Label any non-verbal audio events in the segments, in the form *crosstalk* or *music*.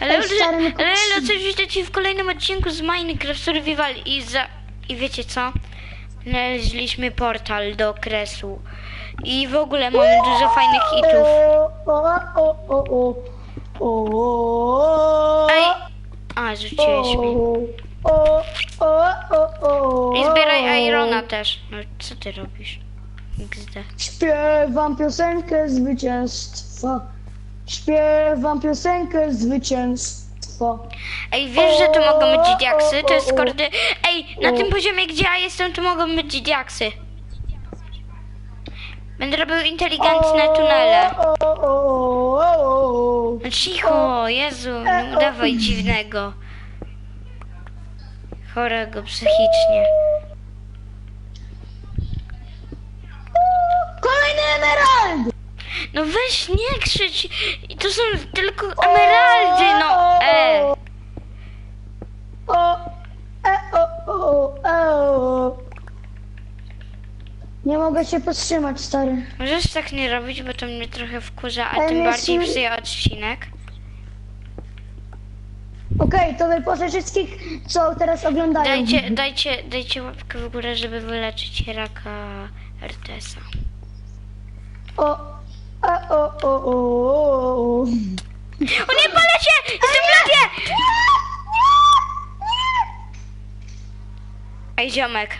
Ale, ale, ale kupisz- oczywiście ci w kolejnym odcinku z Minecraft Survival i za... I wiecie co? Znaleźliśmy portal do kresu. I w ogóle mamy dużo fajnych hitów. Ej! A, rzuciłeś mi. I zbieraj Irona też. No, co ty robisz? XD. Śpiewam piosenkę zwycięstwa. Śpiewam piosenkę zwycięstwa. Ej, wiesz, że tu mogą być diaksy? To jest kordy... Ej, na tym poziomie, gdzie ja jestem, tu mogą być diaksy. Będę robił inteligentne tunele. No cicho, Jezu, nie udawaj dziwnego. Chorego psychicznie. Kolejny emerald! No weź, nie krzycz. I To są tylko emeraldy, no. E. O, e, o, o, e, o. Nie mogę się powstrzymać, stary. Możesz tak nie robić, bo to mnie trochę wkurza, a Ale tym bardziej się- psuje odcinek. Okej, to wy proszę wszystkich, co teraz oglądają. Dajcie, dajcie, dajcie łapkę w górę, żeby wyleczyć raka RTS-a. O, o, o, o, o, o. Nie, palę się! Jestem w lawie! Ej, ziomek.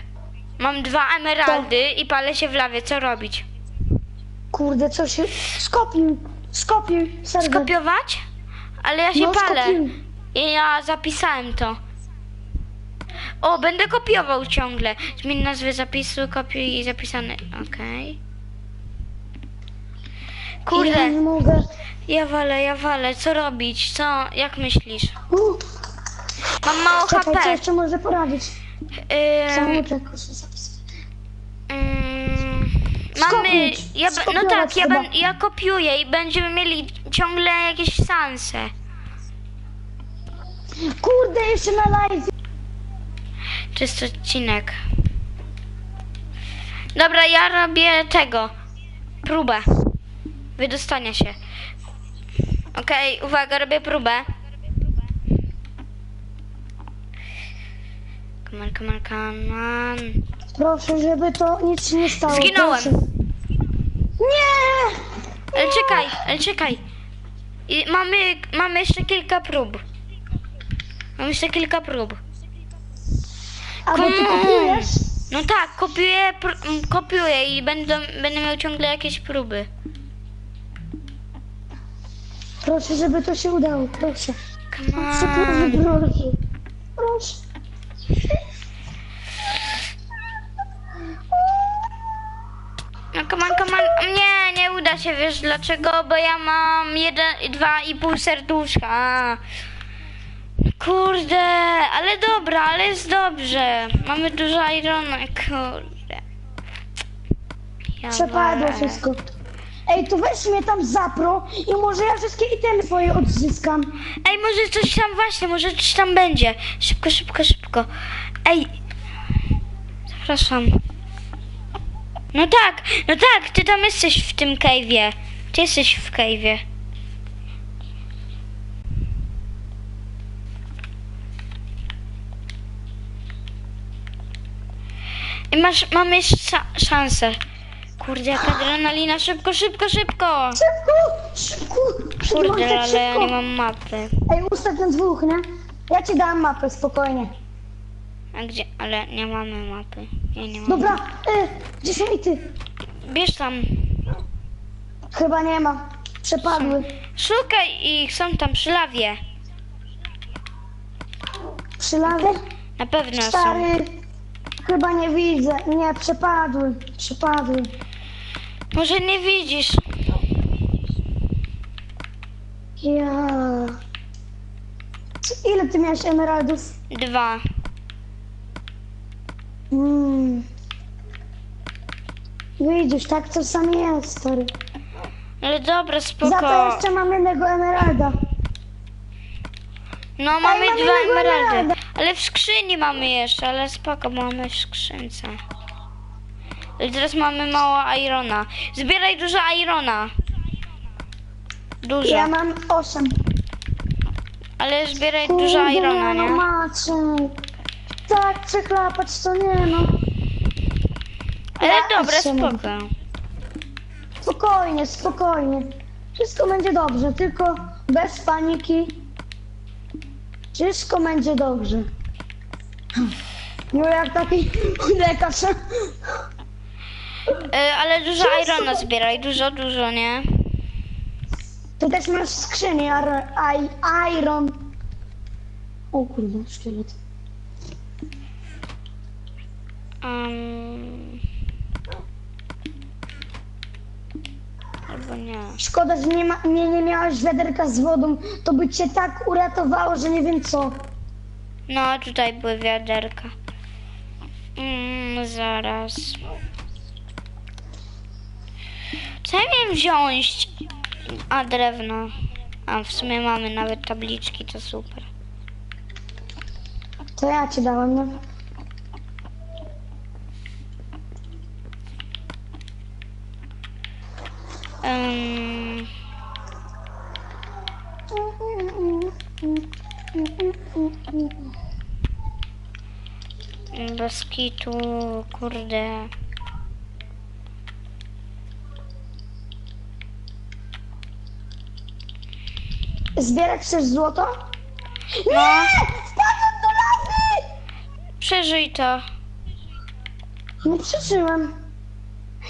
Mam dwa emeraldy i palę się w lawie. Co robić? Kurde, co się... Skopił, skopił, serwer. Skopiować? Ale ja się No, palę. skopiuj. I ja zapisałem to. O, będę kopiował ciągle. Zmień nazwę zapisu, kopiuj i zapisane. Okej. Ja Kurde, nie mogę. ja walę, ja walę. Co robić? Co? Jak myślisz? U, Mam mało czekaj, co HP. jeszcze może poradzić? Ym, Samouczek, ym, mamy. Skopnić. Ja, no tak, ja, chyba. ben, ja kopiuję i będziemy mieli ciągle jakieś sanse. Kurde, jeszcze na live. Jest odcinek. Dobra, ja robię tego. Próbę. Wydostania się. Okej, uwaga, robię próbę. Come on, come on, come on. Proszę, żeby to nic się nie stało. Zginąłem. Proszę. Nie! Ale czekaj, ale czekaj. I mamy, mamy jeszcze kilka prób. Mamy jeszcze kilka prób. A ty on. kopiujesz? No tak, kopiuję, kopiuję i będę, będę miał ciągle jakieś próby. Proszę, żeby to się udało, proszę. Proszę, on. proszę. Proszę. No come on, come on. Nie, nie uda się, wiesz dlaczego? Bo ja mam jeden, dwa i pół serduszka. Kurde, ale dobra, ale jest dobrze. Mamy dużo irona, kurde. Ja Przepadło wszystko. Ej, to weź mnie tam zapro i może ja wszystkie itemy swoje odzyskam. Ej, może coś tam właśnie, może coś tam będzie. Szybko, szybko, szybko. Ej. Zapraszam. No tak, no tak, ty tam jesteś w tym cave'ie. Ty jesteś w cave'ie. I masz, mamy sza- szansę. Kurde, jaka adrenalina, szybko, szybko, szybko. Szybko, szybko. Kurde, Szybko, ale ja szybko. nie mam mapy. Ej, ustaw ten dwóch, nie? Ja ci dam mapę, spokojnie. A gdzie? Ale nie mamy mapy. Ja nie mam. Dobra, e, gdzie są ity? Bierz tam. Chyba nie ma. Przepadły. Szukaj ich, są tam przy lawie. Przy lawie? Na pewno są. Stary, chyba nie widzę. Nie, przepadły. Przepadły. Może nie widzisz. Ja. Ile ty miałeś emeraldów? Dwa. Mm. Widzisz, tak czasami jest, stary. Ale dobra, Za to spoko. jeszcze mam jednego emeralda. No mamy mamy dwa emeraldy. emeralda. Ale w skrzyni mamy jeszcze, ale spoko, mamy w skrzynce. Ale teraz mamy mało irona. Zbieraj dużo irona. Dużo. Ja mam osiem. Ale zbieraj dużo irona, no nie? Maciek. Tak, przeklapać to nie no. Ale Ja dobra, spoko. Spokojnie, spokojnie. Wszystko będzie dobrze, tylko bez paniki. Wszystko będzie dobrze. No jak taki *laughs* lekarz. E, ale dużo Wszystko- irona zbieraj, dużo, dużo, nie? Tu też masz skrzynię ar- iron. O kurde, szkielet. Um... Albo nie. Szkoda, że nie, ma, nie, nie miałeś wiaderka z wodą. To by cię tak uratowało, że nie wiem co. No, tutaj były wiaderka. Mm, zaraz. Co miałem wziąć? A, drewno. A, w sumie mamy nawet tabliczki, to super. To ja ci dałem, no. Um, bez kitu, kurde. Zbierać chcesz złoto? No, Wpadłem do lawy! przeżyj to. Nie przeżyłem.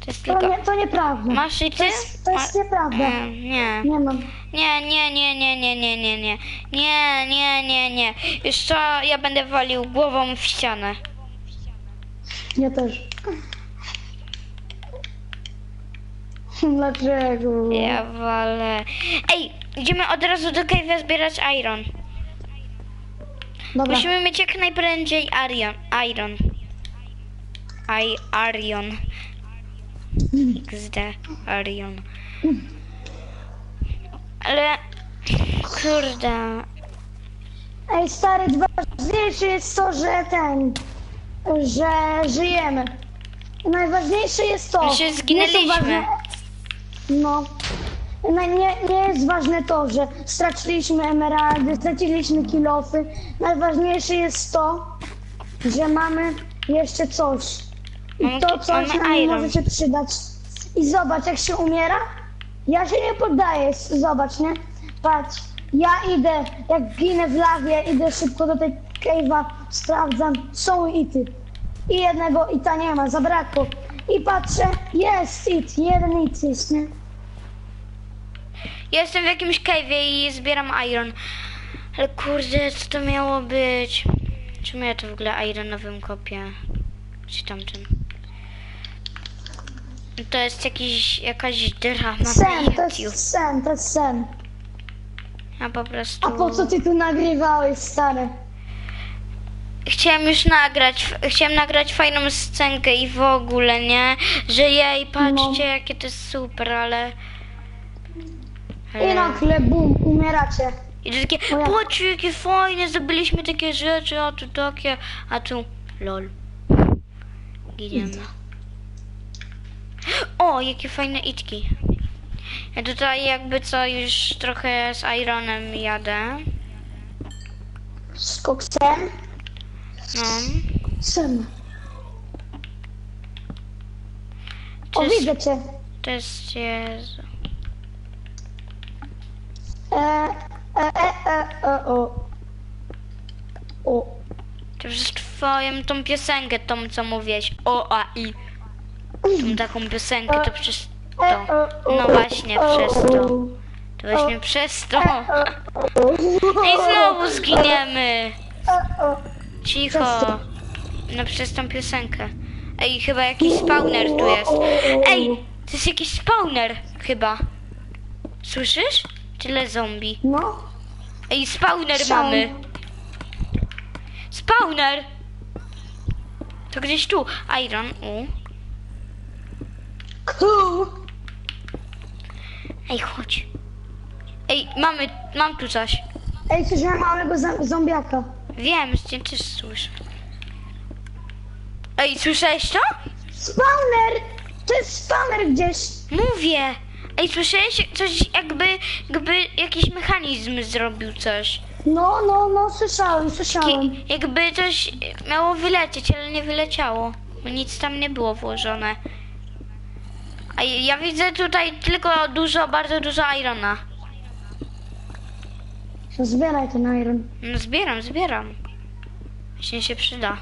to jest To, tylko, nie, to nieprawda. masz i ty? To jest, to jest Ma- nieprawda. E, Nie. Nie mam. Nie, nie, nie, nie, nie, nie, nie, nie. Nie, nie, nie, nie. Co, ja będę walił głową w ścianę. Ja też. Dlaczego? Ja walę. Ej, idziemy od razu do cave'a zbierać iron. Dobra. Musimy mieć jak najprędzej Arion. Iron. I, Arion. XD. Arion. Ale... Kurde. Ej, stary, ważniejsze jest to, że ten, że żyjemy. Najważniejsze jest to. Są zginęliśmy. ważne- No. No, nie, nie jest ważne to, że straciliśmy emeraldy, straciliśmy kilofy. Najważniejsze jest to, że mamy jeszcze coś. I to coś mamy nam iron. może się przydać. I zobacz, jak się umiera. Ja się nie poddaję, zobacz, nie? Patrz, ja idę, jak ginę w lawie, idę szybko do tej cave'a, sprawdzam, są ity. I jednego ita nie ma, zabrakło. I patrzę, jest it, jeden it jest, nie? Ja jestem w jakimś cave'ie i zbieram iron. Ale kurde, co to miało być? Czemu ja to w ogóle ironowym kopię? Czy tamtym? To jest jakiś, jakaś drama na Sen, to YouTube. jest sen, to jest sen. Ja po prostu... A po co ty tu nagrywałeś, stary? Chciałem już nagrać, chciałem nagrać fajną scenkę i w ogóle, nie? Że jej, patrzcie, No. jakie to jest super, ale... I ale... nagle bum, umieracie. I to takie, O ja- patrzcie, jakie fajne, zdobyliśmy takie rzeczy, a tu takie, a tu lol. Idziemy. O, jakie fajne itki. Ja tutaj jakby co już trochę z Ironem jadę. Z koksem? No. Sen. To O, jest, widzę cię. to jest Jezu. E, e, e, e, e, o. O. To przez twoją tą piosenkę, tą co mówiłeś. O, a, i. Tą taką piosenkę, to przez to. No właśnie, przez to. To właśnie przez to. e, o. I znowu zginiemy. Cicho. No przez tą piosenkę. Ej, chyba jakiś spawner tu jest. Ej, to jest jakiś spawner chyba. Słyszysz? Tyle zombie. No. Ej, spawner Są. mamy. Sp Spawner! To gdzieś tu. Iron. U. Ej, chodź. Ej, mamy, mam tu coś. Ej, słyszałem małego za- zombiaka. Wiem, cię też słyszę. Ej, słyszałeś to? Spawner! To jest spawner gdzieś. Mówię. Ej, słyszałeś coś jakby, jakby jakiś mechanizm zrobił coś. No, no, no, słyszałem, słyszałem. Ki- jakby coś miało wylecieć, ale nie wyleciało. Bo nic tam nie było włożone. A ja widzę tutaj tylko dużo, bardzo dużo irona. To zbieraj ten iron. No zbieram, zbieram. Właśnie się przyda.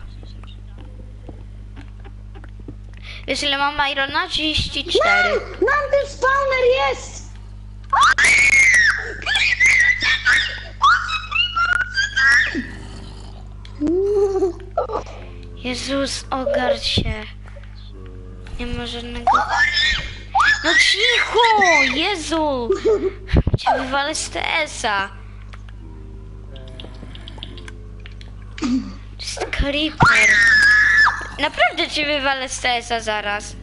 Wiesz ile mam irona? 34. Mam! Mam ten spawner, jest! Jezus, ogarł się. Nie ma żadnego... No cicho! Jezu! Cię wywalę z TS-a. To jest creeper. Naprawdę cię wywalę z TS-a zaraz.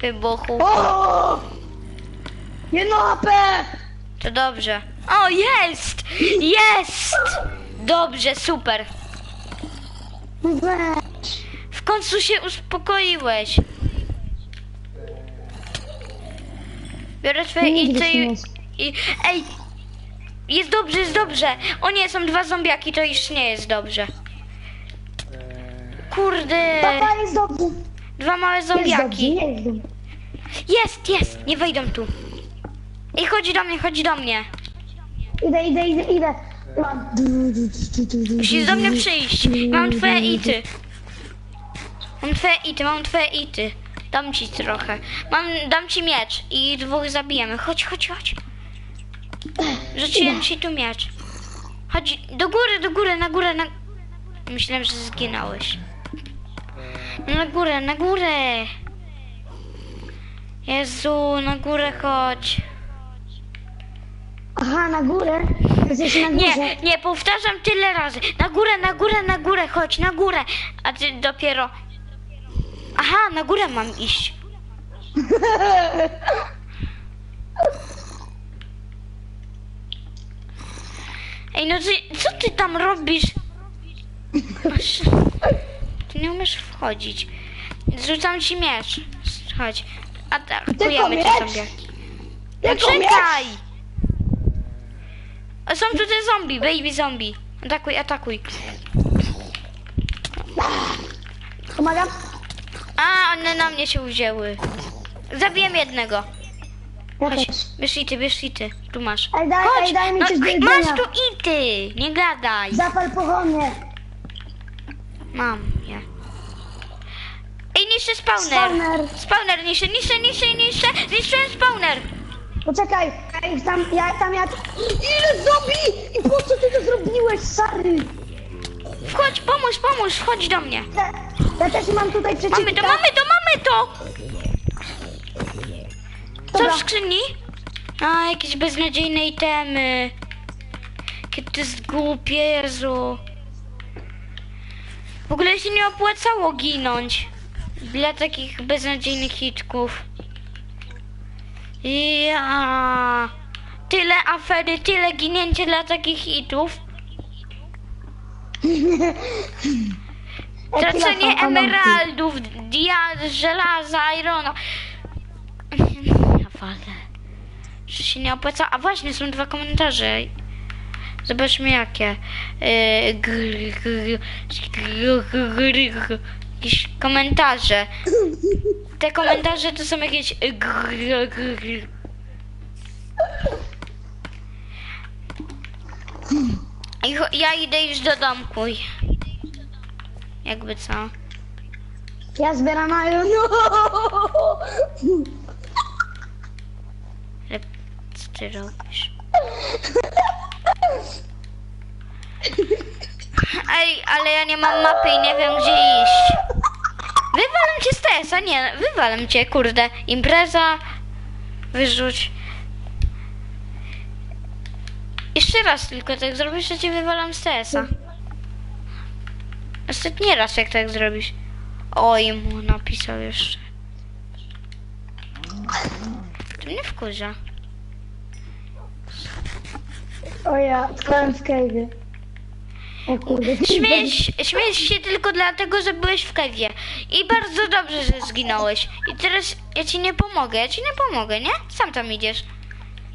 Wybuchu. O! Jedno HP! To dobrze. O, jest! Jest! Dobrze, super. No weź. W końcu się uspokoiłeś. Biorę twoje Nigdy się nie i, usp- i... Ej! Jest dobrze, jest dobrze. O nie, są dwa zombiaki, to już nie jest dobrze. Kurde! Papa jest dobrze. Dwa małe Jest dobrze, zombiaki. nie jest dobrze. Jest, jest! Nie wejdą tu. Ej, chodź do mnie, chodź do mnie. Idę, idę, idę, idę. Musisz do mnie przyjść. Mam twoje ity. Mam twoje ity, mam twoje ity. Dam ci trochę. Mam, dam ci miecz i dwóch zabijemy. Chodź, chodź, chodź. Rzuciłem ci tu miecz. Chodź, do góry, do góry, na górę, na... Myślałem, że zginąłeś. No na górę, na górę. Jezu, na górę chodź. Aha, na górę? Jesteś na górze? Nie, nie, powtarzam tyle razy. Na górę, na górę, na górę, chodź, na górę. A ty dopiero. Aha, na górę mam iść. *laughs* Ej, no ty, co ty tam robisz? Masz- Ty nie umiesz wchodzić. Zrzucam ci miecz. Chodź. Atakujemy cię zombiaki. No Tylko miecz? Są tutaj zombie, baby zombie. Atakuj, atakuj. Pomagam? A, one na mnie się wzięły. Zabiłem jednego. Ja Chodź, też. bierz ity, bierz ity. Tu masz. Ej, daj- Chodź, ej, daj mi no, coś do masz tu ity, nie gadaj. Zapal pochodnie. Mam je. Ej, niszczę spawner. Spawner. Spawner niszczę, niszczę, niszczę, niszczę, niszczę spawner. Poczekaj, ja ich tam, ja tam, ja... Ile zombie! I po co ty to zrobiłeś, Sary? Wchodź, pomóż, pomóż, wchodź do mnie. Ja, ja też mam tutaj przeciwnika. Mamy to, mamy to, mamy to. Co Dobra. w skrzyni? A, jakieś beznadziejne itemy. Jakie to jest głupie, Jezu. W ogóle się nie opłacało ginąć. Dla takich beznadziejnych hitków. Ja. Tyle afery, tyle ginięcie dla takich hitów. *laughs* Tracenie emeraldów, dia, żelaza, irona. *laughs* Walę. Że się nie opłaca. A właśnie, są dwa komentarze. Zobaczmy jakie. Yy, gr- gr- gr- gr- gr- Jakieś komentarze. Te komentarze to są jakieś. Ja idę już do domku. Jakby co? Ja zbieram iron. Ale co ty robisz? Ej, ale ja nie mam mapy i nie wiem gdzie iść. TS-a, nie, wywalam cię, kurde. Impreza, wyrzuć. Jeszcze raz tylko tak zrobisz, to cię wywalam z. Ostatni raz jak tak zrobisz. Oj, mu napisał jeszcze. To mnie wkurza. O ja, tkałem w śmiejesz się tylko dlatego, że byłeś w kewie. I bardzo dobrze, że zginąłeś. I teraz ja ci nie pomogę, ja ci nie pomogę, nie? Sam tam idziesz.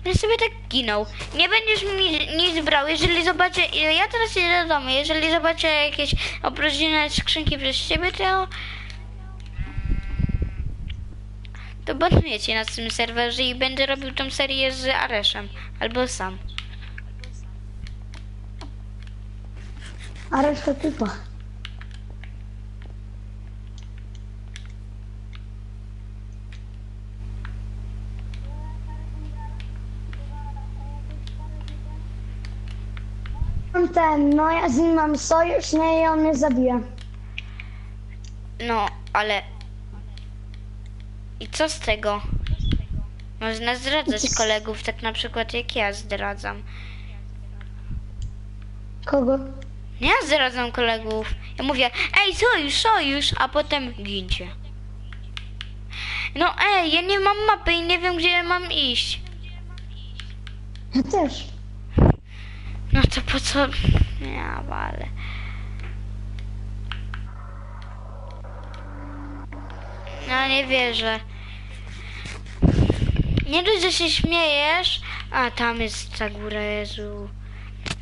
Będziesz sobie tak ginął. Nie będziesz mi nic brał, jeżeli zobaczę... Ja teraz idę do domu, jeżeli zobaczę jakieś opróżnione skrzynki przez ciebie, to... To banuję cię na tym serwerze i będę robił tą serię z Areszem. Albo sam. A reszta typa. Mam ten, no ja z nim mam sojusz, nie, i on mnie zabija. No, ale... I co z tego? Można zdradzać kolegów, tak na przykład jak ja zdradzam. Kogo? Nie ja zdradzam kolegów. Ja mówię, ej, sojusz, sojusz, a potem gincie. No ej, ja nie mam mapy i nie wiem, gdzie mam iść. Ja też. No to po co... Ja wale. No nie wierzę. Nie dość, że się śmiejesz, a tam jest ta góra, Jezu.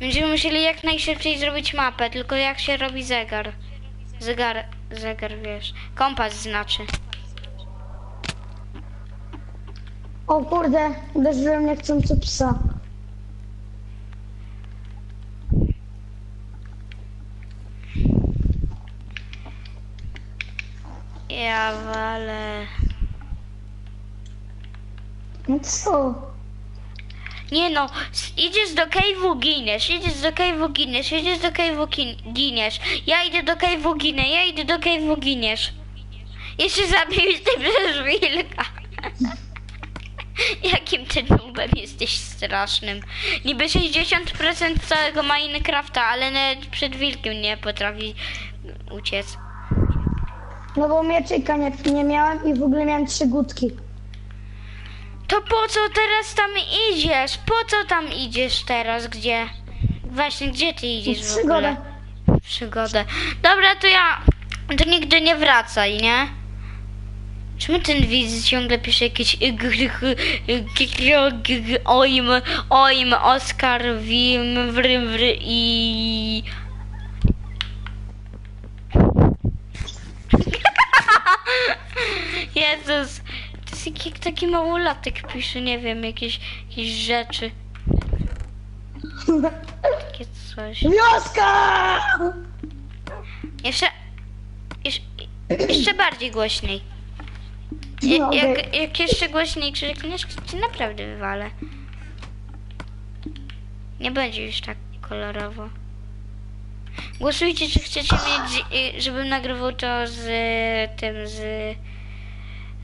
Będziemy musieli jak najszybciej zrobić mapę, tylko jak się robi zegar. Zegar, zegar, wiesz. Kompas znaczy. O kurde, uderzyłem mnie chcąco psa. Ja wale. No co? Nie no, idziesz do cave'u, giniesz, idziesz do cave'u, giniesz, idziesz do cave'u, giniesz. Ja idę do cave'u, ginę, ja idę do cave'u, giniesz. Jeszcze zabiłeś ty przez wilka. *laughs* Jakim ty nubem jesteś strasznym. Niby 60% całego Minecrafta, ale nawet przed wilkiem nie potrafi uciec. No bo mieczyka nie, nie miałem i w ogóle miałem trzy gutki. To po co teraz tam idziesz? Po co tam idziesz teraz? Gdzie? Właśnie, gdzie ty idziesz w ogóle? Przygodę. Przygodę. Dobra, to ja... To nigdy nie wracaj, nie? Czemu ten widz ciągle pisze jakieś oim, oim, Oskar, wim, wrym, wry i... *laughs* Jezus, jest jaki, taki małolatek pisze, nie wiem, jakieś, jakieś rzeczy. Takie coś. Wioska! Jeszcze, jeszcze, jeszcze bardziej głośniej. Jak, jak jeszcze głośniej krzykniesz, to cię naprawdę wywalę. Nie będzie już tak kolorowo. Głosujcie, czy chcecie mieć, y, żebym nagrywał to z tym, z,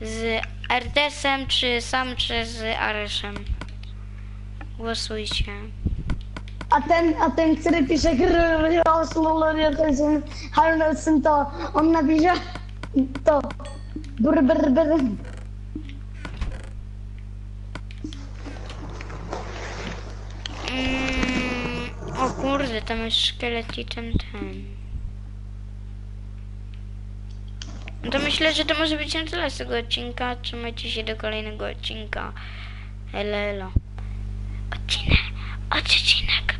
z RTS-em, czy sam, czy z Areszem. Głosujcie. A ten, a ten, który pisze Harnelson, to on napisze to. Brr, brr, brr. Mm, o kurde, tam jest szkielet i ten ten. No to myślę, że to może być na tyle z tego odcinka. Trzymajcie się do kolejnego odcinka. Elelo. Odcinek, odcinek